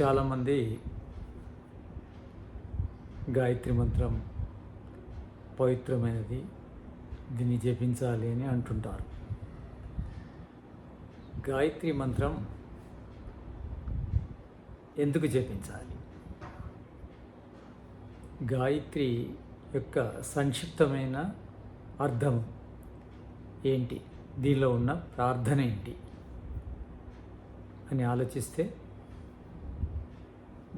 చాలామంది గాయత్రి మంత్రం పవిత్రమైనది దీన్ని జపించాలి అని అంటుంటారు. గాయత్రి మంత్రం ఎందుకు జపించాలి? గాయత్రి యొక్క సంక్షిప్తమైన అర్థం ఏంటి? దీనిలో ఉన్న ప్రార్థన ఏంటి? అని ఆలోచిస్తే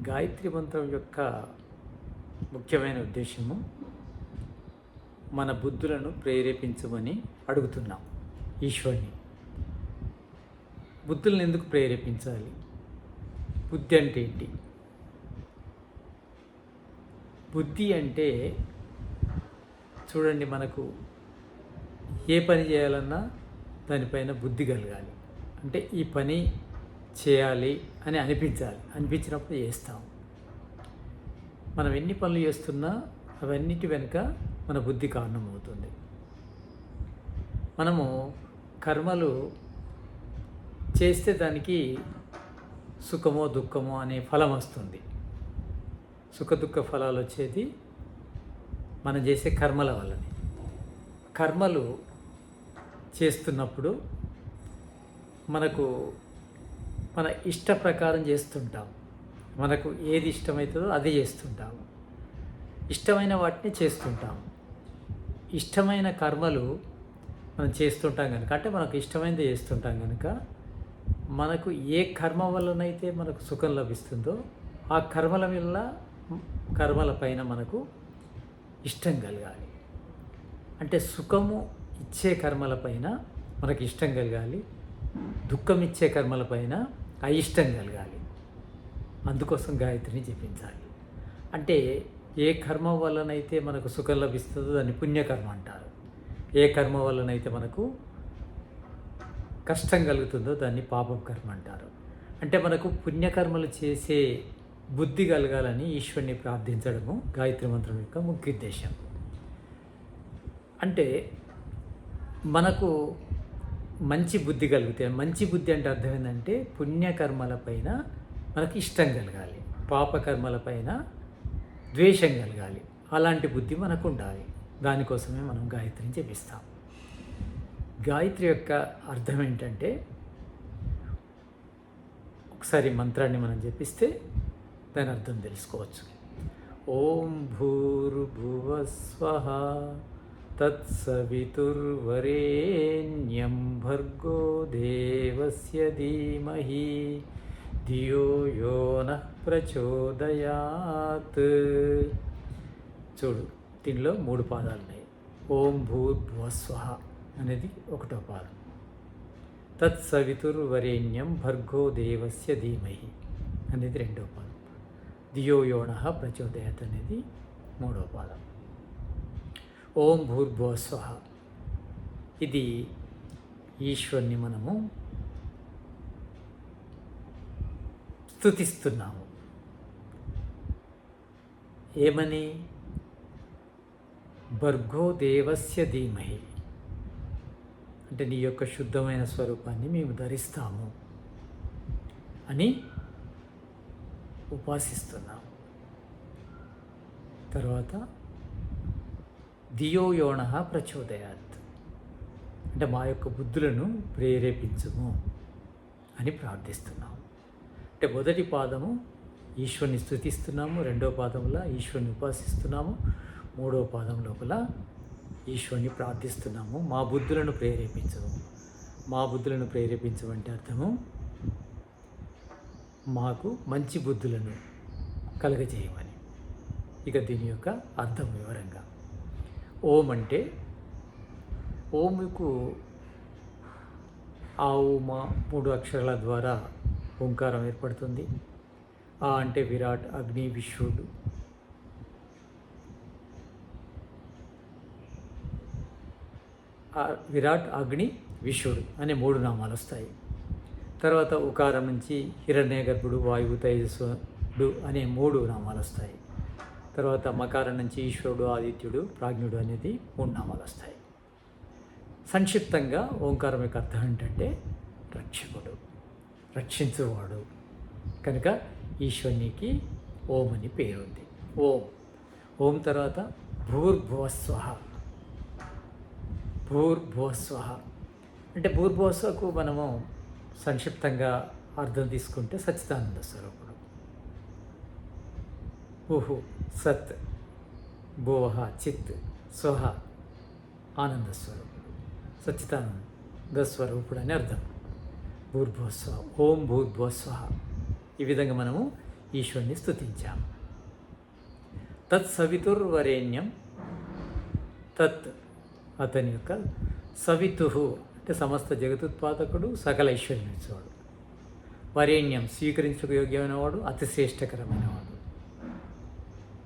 గాయత్రి మంత్రం యొక్క ముఖ్యమైన ఉద్దేశము మన బుద్ధులను ప్రేరేపించమని అడుగుతున్నాం ఈశ్వరుని. బుద్ధులను ఎందుకు ప్రేరేపించాలి? బుద్ధి అంటే ఏంటి? బుద్ధి అంటే చూడండి మనకు ఏ పని చేయాలన్నా దానిపైన బుద్ధి కలగాలి. అంటే ఈ పని చేయాలి అని అనిపించాలి. అనిపించినప్పుడు చేస్తాం. మనం ఎన్ని పనులు చేస్తున్నా అవన్నిటి వెనుక మన బుద్ధి కారణమవుతుంది. మనము కర్మలు చేస్తే దానికి సుఖమో దుఃఖమో అనే ఫలం వస్తుంది. సుఖ దుఃఖ ఫలాలు వచ్చేది మనం చేసే కర్మల వల్లనే. కర్మలు చేస్తున్నప్పుడు మనకు మన ఇష్ట ప్రకారం చేస్తుంటాం. మనకు ఏది ఇష్టమవుతుందో అది చేస్తుంటాము ఇష్టమైన వాటిని చేస్తుంటాం. ఇష్టమైన కర్మలు మనం చేస్తుంటాం కనుక అంటే మనకు ఇష్టమైనది చేస్తుంటాం కనుక మనకు ఏ కర్మ వల్లనైతే మనకు సుఖం లభిస్తుందో ఆ కర్మల వల్ల కర్మల పైన మనకు ఇష్టం కలగాలి. అంటే సుఖము ఇచ్చే కర్మల పైన మనకు ఇష్టం కలగాలి. దుఃఖం ఇచ్చే కర్మల పైన అయిష్టం కలగాలి. అందుకోసం గాయత్రిని జపించాలి. అంటే ఏ కర్మ వల్లనైతే మనకు సుఖం లభిస్తుందో దాన్ని పుణ్యకర్మ అంటారు. ఏ కర్మ వల్లనైతే మనకు కష్టం కలుగుతుందో దాన్ని పాపం కర్మ అంటారు. అంటే మనకు పుణ్యకర్మలు చేసే బుద్ధి కలగాలని ఈశ్వరుని ప్రార్థించడము గాయత్రి మంత్రం యొక్క ముఖ్య ఉద్దేశం. అంటే మనకు మంచి బుద్ధి కలిగితే మంచి బుద్ధి అంటే అర్థం ఏంటంటే పుణ్యకర్మల పైన మనకి ఇష్టం కలగాలి. పాపకర్మల పైన ద్వేషం కలగాలి. అలాంటి బుద్ధి మనకు ఉండాలి దానికోసమే మనం గాయత్రిని జపిస్తాం. గాయత్రి యొక్క అర్థం ఏంటంటే ఒకసారి మంత్రాన్ని మనం జపిస్తే దాని అర్థం తెలుసుకోవచ్చు. ఓం భూర్భువస్వ తత్సవితుర్వరేణ్యం భర్గో దేవస్య ధీమహి ధియో యో ప్రచోదయాత్ చూడు దీనిలో మూడు పాదాలు ఉన్నాయి ఓం భూర్భువస్వ అనేది ఒకటో పాదం. తత్సవితుర్వరేణ్యం భర్గో దేవస్య ధీమహి అనేది రెండో పాదం. ధియో యోణ ప్రచోదయత్ అనేది మూడో పాదం. ఓం భూర్భువస్వ ఇది ఈశ్వర్ని మనము స్థుతిస్తున్నాము ఏమని? భర్గో దేవస్య ధీమహి. అంటే నీ యొక్క శుద్ధమైన స్వరూపాన్ని మేము ధరిస్తాము అని ఉపాసిస్తున్నాము. తర్వాత ధియోయోణ ప్రచోదయాత్. అంటే మా యొక్క బుద్ధులను ప్రేరేపించుము అని ప్రార్థిస్తున్నాము. అంటే మొదటి పాదము ఈశ్వరుని స్థుతిస్తున్నాము రెండో పాదంలో ఈశ్వరుని ఉపాసిస్తున్నాము మూడో పాదం లోపల ఈశ్వరుని ప్రార్థిస్తున్నాము. మా బుద్ధులను ప్రేరేపించము. మా బుద్ధులను ప్రేరేపించమంటే అర్థము మాకు మంచి బుద్ధులను కలగజేయమని. ఇక దీని యొక్క అర్థం వివరంగా. ఓం అంటే ఓముకు ఆ ఉమా మూడు అక్షరాల ద్వారా ఓంకారం ఏర్పడుతుంది. ఆ అంటే విరాట్ అగ్ని విశ్వడు విరాట్ అగ్ని విశ్వడు అనే మూడు నామాలు వస్తాయి. తర్వాత ఉకారం నుంచి హిరణ్య గర్భుడు వాయువు తేజస్సుడు అనే మూడు నామాలు వస్తాయి. తర్వాత మకారం నుంచి ఈశ్వరుడు ఆదిత్యుడు ప్రాజ్ఞుడు అనేది మూడు నామాలు వస్తాయి. సంక్షిప్తంగా ఓంకారం యొక్క అర్థం ఏంటంటే రక్షకుడు రక్షించువాడు. కనుక ఈశ్వరునికి ఓం అని పేరు ఉంది. ఓం. ఓం తర్వాత భూర్భువస్వ భూర్భువస్వ అంటే భూర్భువస్వకు మనము సంక్షిప్తంగా అర్థం తీసుకుంటే సచ్చిదానంద స్వరూపుడు ఊహు సత్ భువహ చిత్ స్వహ ఆనంద స్వరూపుడు సచ్చితానంద స్వరూపుడు అని అర్థం. భూర్భువస్వ ఓం భూర్భువస్వ. ఈ విధంగా మనము ఈశ్వరుని స్తుతించాము తత్ సవితుర్వరేణ్యం తత్ అతని యొక్క సవితు అంటే సమస్త జగతుత్పాదకుడు సకల ఐశ్వర్యం ఇచ్చేవాడు వరేణ్యం స్వీకరించక యోగ్యమైనవాడు అతి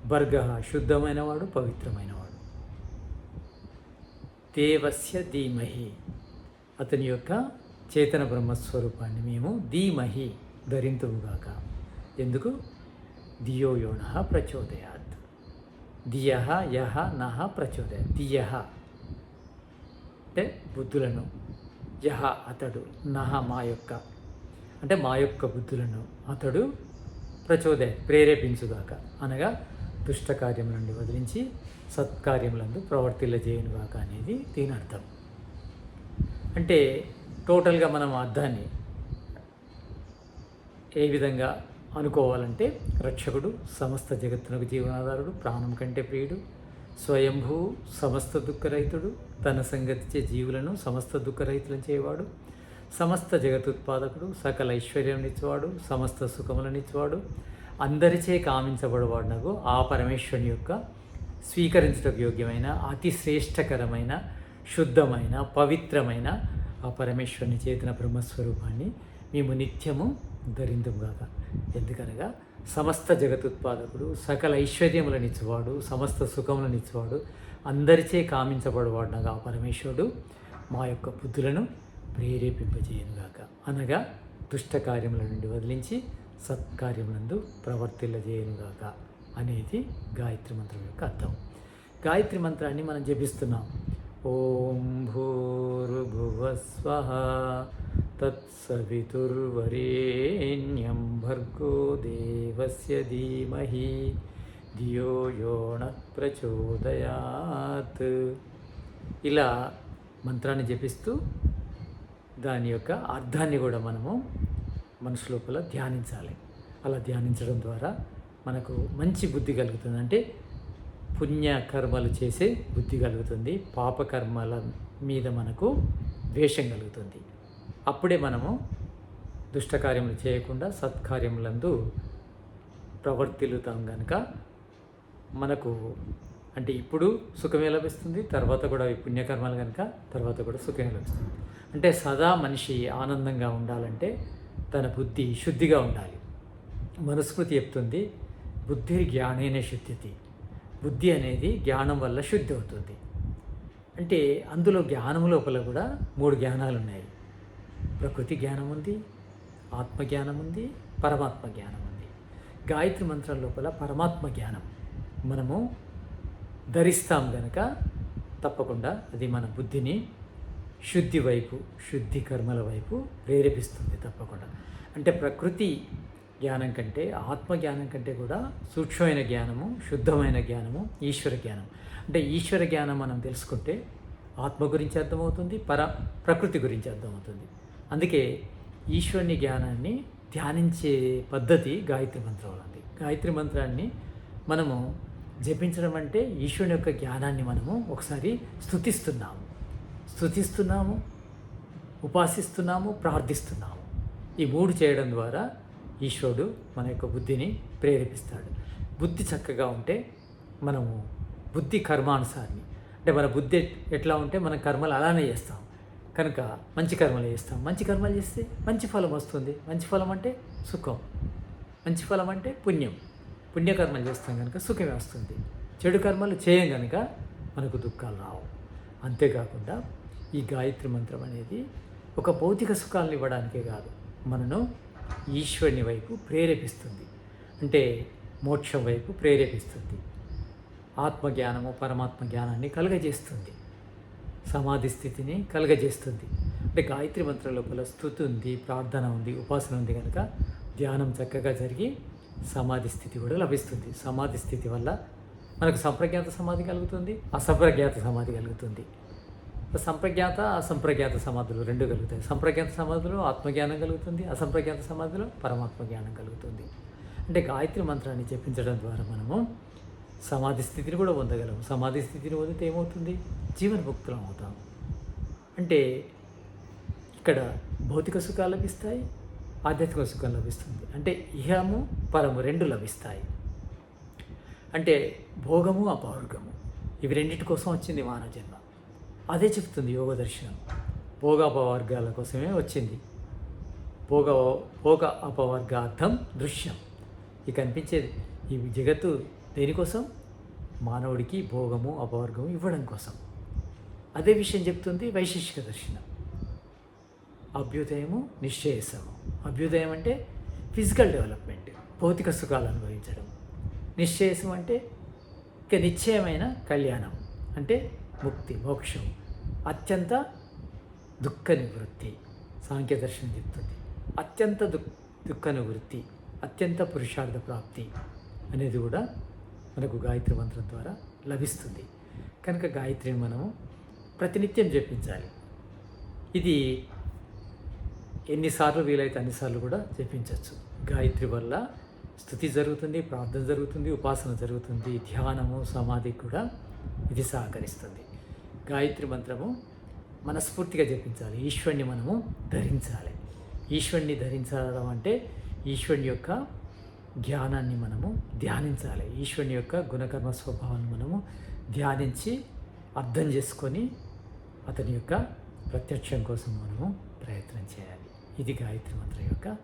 భర్గ శుద్ధమైనవాడు పవిత్రమైనవాడు. దేవస్య ధీమహి. అతని యొక్క చేతన బ్రహ్మస్వరూపాన్ని మేము ధీమహి ధరింతువుగాక. ఎందుకు? ధియో యోన ప్రచోదయాత్. ధియ యహ నహ ప్రచోదయ ధియ. అంటే బుద్ధులను. యహ అతడు నహ మా యొక్క. అంటే మా యొక్క బుద్ధులను అతడు ప్రచోదయ ప్రేరేపించుగాక. అనగా దుష్ట కార్యముల నుండి వదిలించి సత్కార్యములందు ప్రవర్తిల్ల చేయనుగాక అనేది దీని అర్థం. అంటే టోటల్గా మనం అర్థాన్ని ఏ విధంగా అనుకోవాలంటే రక్షకుడు సమస్త జగత్తునకు జీవనాధారుడు ప్రాణం కంటే ప్రియుడు స్వయంభూ సమస్త దుఃఖరహితుడు తన సంగతిచే జీవులను సమస్త దుఃఖరహితులను చేయవాడు సమస్త జగతుత్పాదకుడు సకల ఐశ్వర్యం ఐశ్వర్యంనిచ్చేవాడు సమస్త సుఖములనిచ్చేవాడు అందరిచే కామించబడవాడునకు ఆ పరమేశ్వరుని యొక్క స్వీకరించటకు యోగ్యమైన అతి శ్రేష్టకరమైన శుద్ధమైన పవిత్రమైన ఆ పరమేశ్వరుని చేతన బ్రహ్మస్వరూపాన్ని మేము నిత్యము ధరిందుగాక ఎందుకనగా సమస్త జగతుత్పాదకుడు సకల ఐశ్వర్యములనిచ్చేవాడు సమస్త సుఖములనిచ్చేవాడు అందరిచే కామించబడవాడునగా ఆ పరమేశ్వరుడు. మా యొక్క బుద్ధులను ప్రేరేపింపజేయనుగాక అనగా దుష్ట కార్యముల నుండి వదిలించి సత్కార్యములందు ప్రవర్తిల్లజేయనుగాక అనేది గాయత్రి మంత్రం యొక్క అర్థం. గాయత్రి మంత్రాన్ని మనం జపిస్తున్నాం. ఓం భూర్భువస్వ తత్సవితుర్వరేణ్యం భర్గో దేవస్య ధీమహి ధియో యోణ ప్రచోదయాత్. ఇలా మంత్రాన్ని జపిస్తూ దాని యొక్క అర్థాన్ని కూడా మనము మనసు లోపల ధ్యానించాలి. అలా ధ్యానించడం ద్వారా మనకు మంచి బుద్ధి కలుగుతుంది. అంటే పుణ్య కర్మలు చేసే బుద్ధి కలుగుతుంది. పాపకర్మల మీద మనకు ద్వేషం కలుగుతుంది. అప్పుడే మనము దుష్టకార్యములు చేయకుండా సత్కార్యములందు ప్రవర్తిల్లుతాం కనుక మనకు అంటే ఇప్పుడు సుఖమే లభిస్తుంది. తర్వాత కూడా ఈ పుణ్యకర్మలు కనుక తర్వాత కూడా సుఖమే లభిస్తుంది. అంటే సదా మనిషి ఆనందంగా ఉండాలంటే తన బుద్ధి శుద్ధిగా ఉండాలి. మనుస్మృతి చెప్తుంది బుద్ధి జ్ఞానేనే శుద్ధితి బుద్ధి అనేది జ్ఞానం వల్ల శుద్ధి అవుతుంది. అంటే అందులో జ్ఞానం లోపల కూడా మూడు జ్ఞానాలు ఉన్నాయి ప్రకృతి జ్ఞానం ఉంది ఆత్మజ్ఞానం ఉంది పరమాత్మ జ్ఞానం ఉంది. గాయత్రి మంత్రం లోపల పరమాత్మ జ్ఞానం. మనము ధరిస్తాం గనక తప్పకుండా అది మన బుద్ధిని శుద్ధి వైపు శుద్ధి కర్మల వైపు ప్రేరేపిస్తుంది తప్పకుండా. అంటే ప్రకృతి జ్ఞానం కంటే ఆత్మ జ్ఞానం కంటే కూడా సూక్ష్మమైన జ్ఞానము శుద్ధమైన జ్ఞానము ఈశ్వర జ్ఞానం. అంటే ఈశ్వర జ్ఞానం మనం తెలుసుకుంటే ఆత్మ గురించి అర్థమవుతుంది పర ప్రకృతి గురించి అర్థమవుతుంది. అందుకే ఈశ్వరుని జ్ఞానాన్ని ధ్యానించే పద్ధతి గాయత్రి మంత్రం ఉంది గాయత్రి మంత్రాన్ని మనము జపించడం అంటే ఈశ్వరుని యొక్క జ్ఞానాన్ని మనము ఒకసారి స్థుతిస్తున్నాము స్థుతిస్తున్నాము ఉపాసిస్తున్నాము ప్రార్థిస్తున్నాము. ఈ మూడు చేయడం ద్వారా ఈశ్వరుడు మన యొక్క బుద్ధిని ప్రేరేపిస్తాడు. బుద్ధి చక్కగా ఉంటే మనము బుద్ధి కర్మానుసారిని. అంటే మన బుద్ధి ఎట్లా ఉంటే మన కర్మలు అలానే చేస్తాం. కనుక మంచి కర్మలు చేస్తాం. మంచి కర్మలు చేస్తే మంచి ఫలం వస్తుంది. మంచి ఫలం అంటే సుఖం. మంచి ఫలం అంటే పుణ్యం. పుణ్యకర్మలు చేస్తాం కనుక సుఖమే వస్తుంది. చెడు కర్మలు చేయం కనుక మనకు దుఃఖాలు రావు. అంతేకాకుండా ఈ గాయత్రి మంత్రం అనేది ఒక భౌతిక సుఖాలను ఇవ్వడానికే కాదు మనను ఈశ్వరుని వైపు ప్రేరేపిస్తుంది. అంటే మోక్షం వైపు ప్రేరేపిస్తుంది. ఆత్మజ్ఞానము పరమాత్మ జ్ఞానాన్ని కలుగజేస్తుంది. సమాధి స్థితిని కలుగజేస్తుంది. అంటే గాయత్రి మంత్రం లోపల స్థుతి ఉంది ప్రార్థన ఉంది ఉపాసన ఉంది కనుక ధ్యానం చక్కగా జరిగి సమాధి స్థితి కూడా లభిస్తుంది. సమాధి స్థితి వల్ల మనకు సంప్రజ్ఞాత సమాధి కలుగుతుంది అసంప్రజ్ఞాత సమాధి కలుగుతుంది. సంప్రజ్ఞాత అసంప్రజ్ఞాత సమాధులు రెండు కలుగుతాయి. సంప్రజ్ఞాత సమాధిలో ఆత్మజ్ఞానం కలుగుతుంది అసంప్రజ్ఞాత సమాధిలో పరమాత్మ జ్ఞానం కలుగుతుంది. అంటే గాయత్రి మంత్రాన్ని చెప్పించడం ద్వారా మనము సమాధి స్థితిని కూడా పొందగలము సమాధి స్థితిని పొందితే ఏమవుతుంది? జీవన భక్తులం అవుతాం. అంటే ఇక్కడ భౌతిక సుఖాలు లభిస్తాయి ఆధ్యాత్మిక సుఖం లభిస్తుంది. అంటే ఇహము పరము రెండు లభిస్తాయి. అంటే భోగము అపౌర్గము. ఇవి రెండింటి కోసం వచ్చింది మానవ జన్మ. అదే చెప్తుంది యోగ దర్శనం. భోగ అపవర్గాల కోసమే వచ్చింది. భోగ భోగ అపవర్గార్థం దృశ్యం. ఈ కనిపించేది ఈ జగత్తు దేనికోసం మానవుడికి భోగము అపవర్గము ఇవ్వడం కోసం. అదే విషయం చెప్తుంది వైశిష్టిక దర్శనం. అభ్యుదయము నిశ్చయసము. అభ్యుదయం అంటే ఫిజికల్ డెవలప్మెంట్ భౌతిక సుఖాలు అనుభవించడం. నిశ్చయసం అంటే ఇక నిశ్చయమైన కళ్యాణం. అంటే ముక్తి మోక్షం అత్యంత దుఃఖ నివృత్తి సాంఖ్య దర్శనం చెప్తుంది. అత్యంత దుఃఖ దుఃఖ నివృత్తి అత్యంత పురుషార్థ ప్రాప్తి అనేది కూడా మనకు గాయత్రి మంత్రం ద్వారా లభిస్తుంది. కనుక గాయత్రిని మనము ప్రతినిత్యం జపించాలి. ఇది ఎన్నిసార్లు వీలైతే అన్నిసార్లు కూడా జపించవచ్చు గాయత్రి వల్ల స్థుతి జరుగుతుంది ప్రార్థన జరుగుతుంది ఉపాసన జరుగుతుంది ధ్యానము సమాధి కూడా ఇది సహకరిస్తుంది. గాయత్రి మంత్రము మనస్ఫూర్తిగా జపించాలి. ఈశ్వరుని మనము ధరించాలి. ఈశ్వరుని ధరించడం అంటే ఈశ్వరుని యొక్క జ్ఞానాన్ని మనము ధ్యానించాలి. ఈశ్వరుని యొక్క గుణకర్మ స్వభావాన్ని మనము ధ్యానించి అర్థం చేసుకొని అతని యొక్క ప్రత్యక్షం కోసం మనము ప్రయత్నం చేయాలి. ఇది గాయత్రి మంత్రం యొక్క